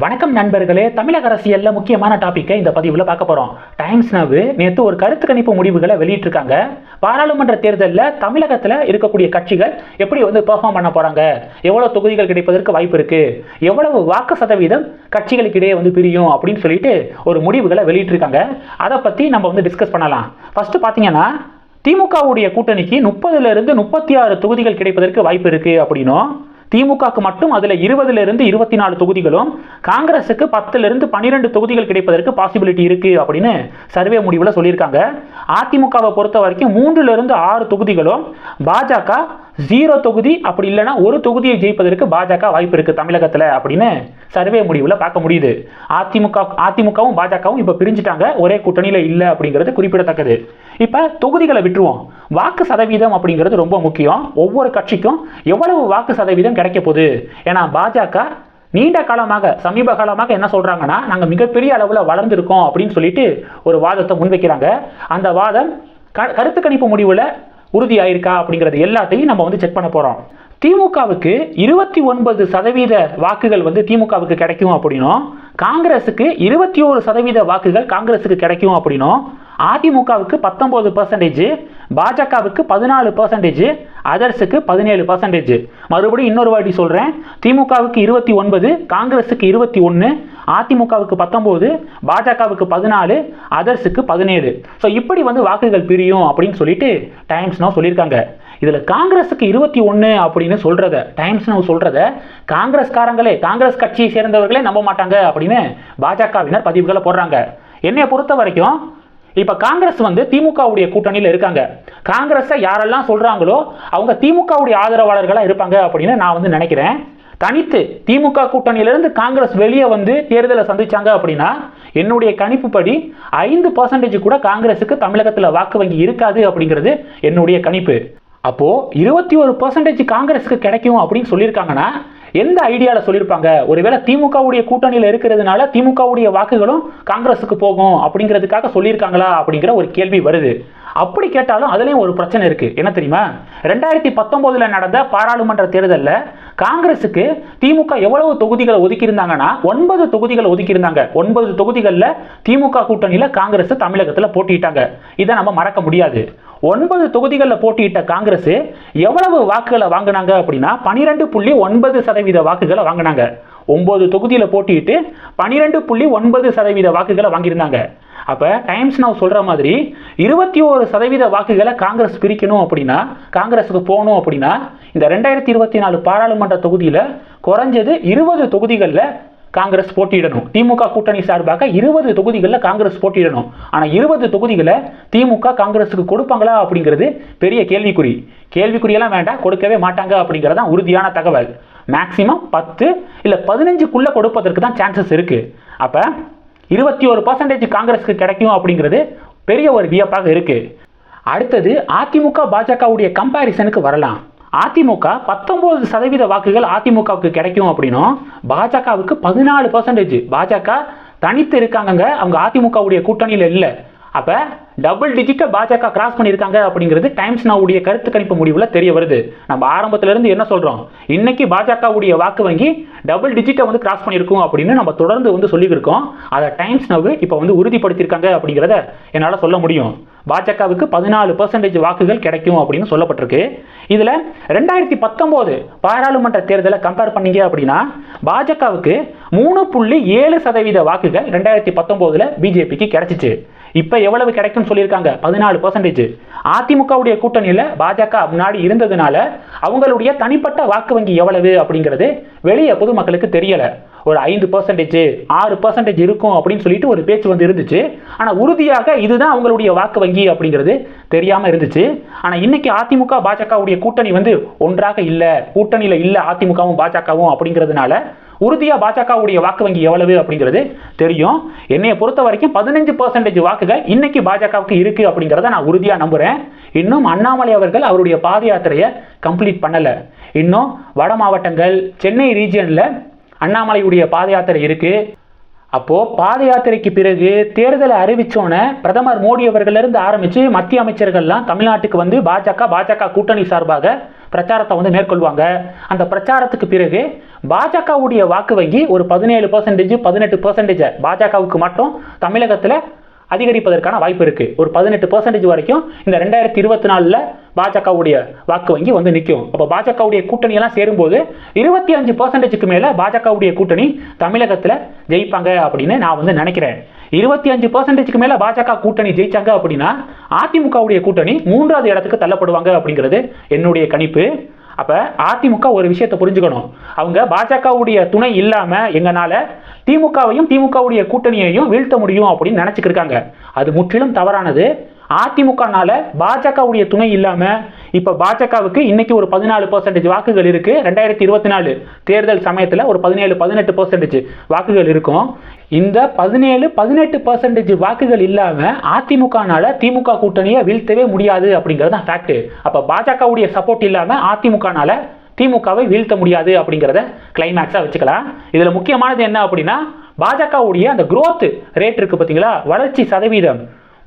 வணக்கம் நண்பர்களே தமிழக அரசியல்ல முக்கியமான டாபிக்கை இந்த பதிவில் பார்க்க போறோம். டைம்ஸ் நவு நேற்று ஒரு கருத்து கணிப்பு முடிவுகளை வெளியிட்டிருக்காங்க. பாராளுமன்ற தேர்தலில் தமிழகத்தில் இருக்கக்கூடிய கட்சிகள் எப்படி வந்து பெர்ஃபார்ம் பண்ண போறாங்க? எவ்வளவு தொகுதிகள் கிடைப்பதற்கு வாய்ப்பு இருக்கு? எவ்வளவு வாக்கு சதவீதம் கட்சிகளுக்கு இடையே வந்து பிரியும் அப்படின்னு சொல்லிட்டு ஒரு முடிவுகளை வெளியிட்டிருக்காங்க. அதை பத்தி நம்ம வந்து டிஸ்கஸ் பண்ணலாம். ஃபர்ஸ்ட் பார்த்தீங்கன்னா திமுகவுடைய கூட்டணிக்கு முப்பதுல இருந்து முப்பத்தி ஆறு தொகுதிகள் கிடைப்பதற்கு வாய்ப்பு இருக்கு அப்படின்னும். திமுகக்கு மட்டும் அதில் இருபதுல இருந்து இருபத்தி நாலு தொகுதிகளும் காங்கிரஸுக்கு பத்துல இருந்து பன்னிரெண்டு தொகுதிகள் கிடைப்பதற்கு பாசிபிலிட்டி இருக்கு அப்படின்னு சர்வே முடிவில் சொல்லியிருக்காங்க. அதிமுகவை பொறுத்த வரைக்கும் மூன்றுல இருந்து ஆறு தொகுதிகளும் பாஜக ஜீரோ தொகுதி அப்படி இல்லைன்னா ஒரு தொகுதியை ஜெயிப்பதற்கு பாஜக வாய்ப்பு இருக்கு தமிழகத்துல அப்படின்னு சர்வே முடிவில் பார்க்க முடியுது. அதிமுக அதிமுகவும் பாஜகவும் இப்ப பிரிஞ்சுட்டாங்க. ஒரே கூட்டணியில இல்லை அப்படிங்கிறது குறிப்பிடத்தக்கது. இப்ப தொகுதிகளை விட்டுருவோம். வாக்கு சதவீதம் அப்படிங்கிறது ரொம்ப முக்கியம். ஒவ்வொரு கட்சிக்கும் எவ்வளவு வாக்கு சதவீதம் கிடைக்க போகுது? ஏன்னா பாஜக நீண்ட காலமாக சமீப காலமாக என்ன சொல்கிறாங்கன்னா நாங்கள் மிகப்பெரிய அளவில் வளர்ந்துருக்கோம் அப்படின்னு சொல்லிட்டு ஒரு வாதத்தை முன்வைக்கிறாங்க. அந்த வாதம் க- கருத்து கணிப்பு முடிவில் உறுதியாயிருக்கா அப்படிங்கிறது எல்லாத்தையும் நம்ம வந்து செக் பண்ண போகிறோம் திமுகவுக்கு இருபத்தி ஒன்பது சதவீத வாக்குகள் வந்து திமுகவுக்கு கிடைக்கும் அப்படின்னும் காங்கிரஸுக்கு இருபத்தி ஒரு சதவீத வாக்குகள் காங்கிரஸுக்கு கிடைக்கும் அப்படின்னும் அதிமுகவுக்கு பத்தொம்போது பர்சன்டேஜ் பாஜகவுக்கு பதினாலு பர்சன்டேஜ் அதர்ஸுக்கு பதினேழு பர்சன்டேஜ் மறுபடியும் இன்னொரு வாட்டி சொல்கிறேன் திமுகவுக்கு இருபத்தி ஒன்பது காங்கிரஸுக்கு இருபத்தி ஒன்று அதிமுகவுக்கு பத்தொம்போது பாஜகவுக்கு பதினாலு அதர்ஸுக்கு பதினேழு. ஸோ இப்படி வந்து வாக்குகள் பிரியும் அப்படின்னு சொல்லிட்டு டைம்ஸ் நோ சொல்லியிருக்காங்க. இதில் காங்கிரஸுக்கு இருபத்தி ஒன்று அப்படின்னு சொல்கிறத டைம்ஸ் நோ சொல்கிறத காங்கிரஸ்காரங்களே காங்கிரஸ் கட்சியை சேர்ந்தவர்களே நம்ப மாட்டாங்க அப்படின்னு பாஜகவினர் பதிவுகளை போடுறாங்க. என்னைய பொறுத்த வரைக்கும் இப்ப காங்கிரஸ் வந்து திமுகவுடைய கூட்டணியில் இருக்காங்க. காங்கிரஸை யாரெல்லாம் சொல்றாங்களோ அவங்க திமுகவுடைய ஆதரவாளர்களா இருப்பாங்க அப்படின்னு நான் வந்து நினைக்கிறேன். தனித்து திமுக கூட்டணியிலிருந்து காங்கிரஸ் வெளியே வந்து தேர்தலை சந்திச்சாங்க அப்படின்னா என்னுடைய கணிப்புப்படி ஐந்து பர்சன்டேஜ் கூட காங்கிரஸுக்கு தமிழகத்தில் வாக்கு வங்கி இருக்காது அப்படிங்கிறது என்னுடைய கணிப்பு. அப்போ இருபத்தி ஒரு பர்சன்டேஜ் காங்கிரஸுக்கு கிடைக்கும் அப்படின்னு சொல்லியிருக்காங்கன்னா எந்த ஐடியாவில் சொல்லியிருப்பாங்க ஒருவேளை திமுகவுடைய கூட்டணியில் இருக்கிறதுனால திமுகவுடைய வாக்குகளும் காங்கிரஸுக்கு போகும் அப்படிங்கிறதுக்காக சொல்லியிருக்காங்களா அப்படிங்கிற ஒரு கேள்வி வருது. அப்படி கேட்டாலும் அதுலேயும் ஒரு பிரச்சனை இருக்குது என்ன தெரியுமா? ரெண்டாயிரத்தி பத்தொம்போதில் நடந்த பாராளுமன்ற தேர்தலில் காங்கிரஸுக்கு திமுக எவ்வளவு தொகுதிகளை ஒதுக்கியிருந்தாங்கன்னா ஒன்பது தொகுதிகளை ஒதுக்கியிருந்தாங்க. ஒன்பது தொகுதிகளில் திமுக கூட்டணியில் காங்கிரஸ் தமிழகத்தில் போட்டியிட்டாங்க. இதை நம்ம மறக்க முடியாது. ஒன்பது தொகுதிகளில் போட்டியிட்ட காங்கிரஸ் எவ்வளவு வாக்குகளை வாங்கினாங்க அப்படின்னா பனிரெண்டு புள்ளி ஒன்பது சதவீத வாக்குகளை வாங்கினாங்க. ஒன்பது தொகுதியில் போட்டியிட்டு பனிரெண்டு புள்ளி ஒன்பது சதவீத வாக்குகளை வாங்கியிருந்தாங்க. அப்போ டைம்ஸ் நான் சொல்கிற மாதிரி இருபத்தி ஒரு சதவீத வாக்குகளை காங்கிரஸ் பிரிக்கணும் அப்படின்னா காங்கிரஸுக்கு போகணும் அப்படின்னா இந்த ரெண்டாயிரத்தி இருபத்தி நாலு பாராளுமன்ற தொகுதியில் குறைஞ்சது இருபது தொகுதிகளில் காங்கிரஸ் போட்டியிடணும். திமுக கூட்டணி சார்பாக இருபது தொகுதிகளில் காங்கிரஸ் போட்டியிடணும். ஆனால் இருபது தொகுதிகளை திமுக காங்கிரஸுக்கு கொடுப்பாங்களா அப்படிங்கிறது பெரிய கேள்விக்குறி. கேள்விக்குறியெல்லாம் வேண்டாம் கொடுக்கவே மாட்டாங்க அப்படிங்கிறது தான் உறுதியான தகவல். மேக்சிமம் பத்து இல்லை பதினஞ்சுக்குள்ளே கொடுப்பதற்கு தான் சான்சஸ் இருக்குது அப்போ இருபத்தி ஒரு பர்சன்டேஜ் காங்கிரஸுக்கு கிடைக்கும் அப்படிங்கிறது பெரிய ஒரு வியப்பாக இருக்குது அடுத்தது அதிமுக பாஜகவுடைய கம்பாரிசனுக்கு வரலாம். அதிமுக பத்தொன்பது சதவீத வாக்குகள் அதிமுகவுக்கு கிடைக்கும் அப்படின்னும் பாஜகவுக்கு பதினாலு பர்சன்டேஜ் பாஜக தனித்து இருக்காங்கங்க. அவங்க அதிமுகவுடைய கூட்டணியில் இல்லை. அப்போ டபுள் டிஜிட்டை பாஜக கிராஸ் பண்ணியிருக்காங்க அப்படிங்கிறது டைம்ஸ் நாவுடைய கருத்து கணிப்பு முடிவில் தெரிய வருது. நம்ம ஆரம்பத்திலேருந்து என்ன சொல்கிறோம் இன்னைக்கு பாஜகவுடைய வாக்கு வங்கி டபுள் டிஜிட்டை வந்து கிராஸ் பண்ணியிருக்கோம் அப்படின்னு நம்ம தொடர்ந்து வந்து சொல்லியிருக்கோம் அதை டைம்ஸ் நவ் இப்போ வந்து உறுதிப்படுத்தியிருக்காங்க அப்படிங்கிறத என்னால் சொல்ல முடியும். பாஜகவுக்கு பதினாலு பர்சன்டேஜ் வாக்குகள் கிடைக்கும் அப்படின்னு சொல்லப்பட்டிருக்கு. இதில் ரெண்டாயிரத்தி பத்தொம்போது பாராளுமன்ற தேர்தலை கம்பேர் பண்ணீங்க அப்படின்னா பாஜகவுக்கு மூணு புள்ளி ஏழு சதவீத வாக்குகள் ரெண்டாயிரத்தி பத்தொம்போதில் பிஜேபிக்கு கிடைச்சிச்சு. இப்போ எவ்வளவு கிடைக்கும் சொல்லியிருக்காங்க? பதினாலு பர்சன்டேஜ் அதிமுகவுடைய கூட்டணியில் பாஜக முன்னாடி இருந்ததுனால அவங்களுடைய தனிப்பட்ட வாக்கு வங்கி எவ்வளவு அப்படிங்கிறது வெளியே பொதுமக்களுக்கு தெரியலை. ஒரு ஐந்து பர்சன்டேஜ் ஆறு பர்சன்டேஜ் இருக்கும் அப்படின்னு சொல்லிட்டு ஒரு பேச்சு வந்து இருந்துச்சு. ஆனால் உறுதியாக இதுதான் அவங்களுடைய வாக்கு வங்கி அப்படிங்கிறது தெரியாமல் இருந்துச்சு. ஆனால் இன்னைக்கு அதிமுக பாஜகவுடைய கூட்டணி வந்து ஒன்றாக இல்லை. கூட்டணியில் இல்லை அதிமுகவும் பாஜகவும் அப்படிங்கிறதுனால உறுதியாக பாஜகவுடைய வாக்கு வங்கி எவ்வளவு அப்படிங்கிறது தெரியும். என்னைய பொறுத்த வரைக்கும் பதினஞ்சு பர்சன்டேஜ் வாக்குகள் இன்னைக்கு பாஜகவுக்கு இருக்கு அப்படிங்கிறத நான் உறுதியாக நம்புகிறேன் இன்னும் அண்ணாமலை அவர்கள் அவருடைய பாத யாத்திரையை கம்ப்ளீட் பண்ணலை. இன்னும் வட மாவட்டங்கள் சென்னை ரீஜியனில் அண்ணாமலையுடைய பாத யாத்திரை இருக்கு. அப்போ பாத யாத்திரைக்கு பிறகு தேர்தலை அறிவித்தோன்னே பிரதமர் மோடி அவர்களிருந்து ஆரம்பிச்சு மத்திய அமைச்சர்கள்லாம் தமிழ்நாட்டுக்கு வந்து பாஜக பாஜக கூட்டணி சார்பாக பிரச்சாரத்தை வந்து மேற்கொள்வாங்க. அந்த பிரச்சாரத்துக்கு பிறகு பாஜகவுடைய வாக்கு வங்கி ஒரு பதினேழு பர்சன்டேஜ் பதினெட்டு பர்சன்டேஜ் பாஜகவுக்கு மட்டும் தமிழகத்தில் அதிகரிப்பதற்கான வாய்ப்பு இருக்குது ஒரு பதினெட்டு பர்சன்டேஜ் வரைக்கும் இந்த ரெண்டாயிரத்தி இருபத்தி நாலில் பாஜகவுடைய வாக்கு வங்கி வந்து நிற்கும் அப்போ பாஜகவுடைய கூட்டணியெல்லாம் சேரும்போது இருபத்தி அஞ்சு பர்சன்டேஜுக்கு மேலே பாஜகவுடைய கூட்டணி தமிழகத்தில் ஜெயிப்பாங்க அப்படின்னு நான் வந்து நினைக்கிறேன். இருபத்தி அஞ்சு பர்சன்டேஜ்க்கு மேலே பாஜக கூட்டணி ஜெயிச்சாங்க அப்படின்னா அதிமுகவுடைய கூட்டணி மூன்றாவது இடத்துக்கு தள்ளப்படுவாங்க அப்படிங்கிறது என்னுடைய கணிப்பு. அப்போ அதிமுக ஒரு விஷயத்தை புரிஞ்சுக்கணும். அவங்க பாஜகவுடைய துணை இல்லாமல் எங்களால் திமுகவையும் திமுகவுடைய கூட்டணியையும் வீழ்த்த முடியும் அப்படின்னு நினச்சிக்கிட்டு இருக்காங்க. அது முற்றிலும் தவறானது. அதிமுகனால பாஜகவுடைய துணை இல்லாமல் இப்போ பாஜகவுக்கு இன்னைக்கு ஒரு பதினாலு பர்சன்டேஜ் வாக்குகள் இருக்கு. ரெண்டாயிரத்தி இருபத்தி நாலு தேர்தல் சமயத்தில் ஒரு பதினேழு பதினெட்டு பர்சன்டேஜ் வாக்குகள் இருக்கும். இந்த பதினேழு பதினெட்டு பர்சன்டேஜ் வாக்குகள் இல்லாமல் அதிமுகனால திமுக கூட்டணியை வீழ்த்தவே முடியாது அப்படிங்கிறது தான் ஃபேக்ட் அப்போ பாஜகவுடைய சப்போர்ட் இல்லாமல் அதிமுகனால திமுகவை வீழ்த்த முடியாது அப்படிங்கிறத கிளைமேக்ஸாக வச்சுக்கலாம். இதில் முக்கியமானது என்ன அப்படின்னா பாஜகவுடைய அந்த குரோத் ரேட் இருக்கு பார்த்தீங்களா? வளர்ச்சி சதவீதம்.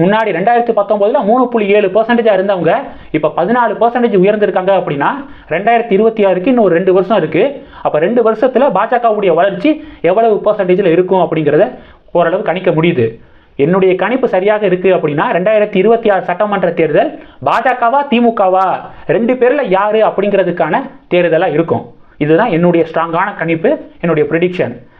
முன்னாடி ரெண்டாயிரத்தி பத்தொம்போதில் மூணு புள்ளி ஏழு பர்சன்டேஜாக இருந்தவங்க இப்போ பதினாலு பர்சன்டேஜ் உயர்ந்திருக்காங்க அப்படின்னா ரெண்டாயிரத்தி இருபத்தி ஆறுக்கு இன்னும் ஒரு ரெண்டு வருஷம் இருக்குது அப்போ ரெண்டு வருஷத்தில் பாஜகவுடைய வளர்ச்சி எவ்வளவு பர்சன்டேஜில் இருக்கும் அப்படிங்கிறத ஓரளவு கணிக்க முடியுது. என்னுடைய கணிப்பு சரியாக இருக்கு அப்படின்னா ரெண்டாயிரத்தி இருபத்தி ஆறு சட்டமன்ற தேர்தல் பாஜகவா திமுகவா? ரெண்டு பேர்ல யாரு அப்படிங்கிறதுக்கான தேர்தலாக இருக்கும். இதுதான் என்னுடைய ஸ்ட்ராங்கான கணிப்பு என்னுடைய ப்ரிடிக்ஷன்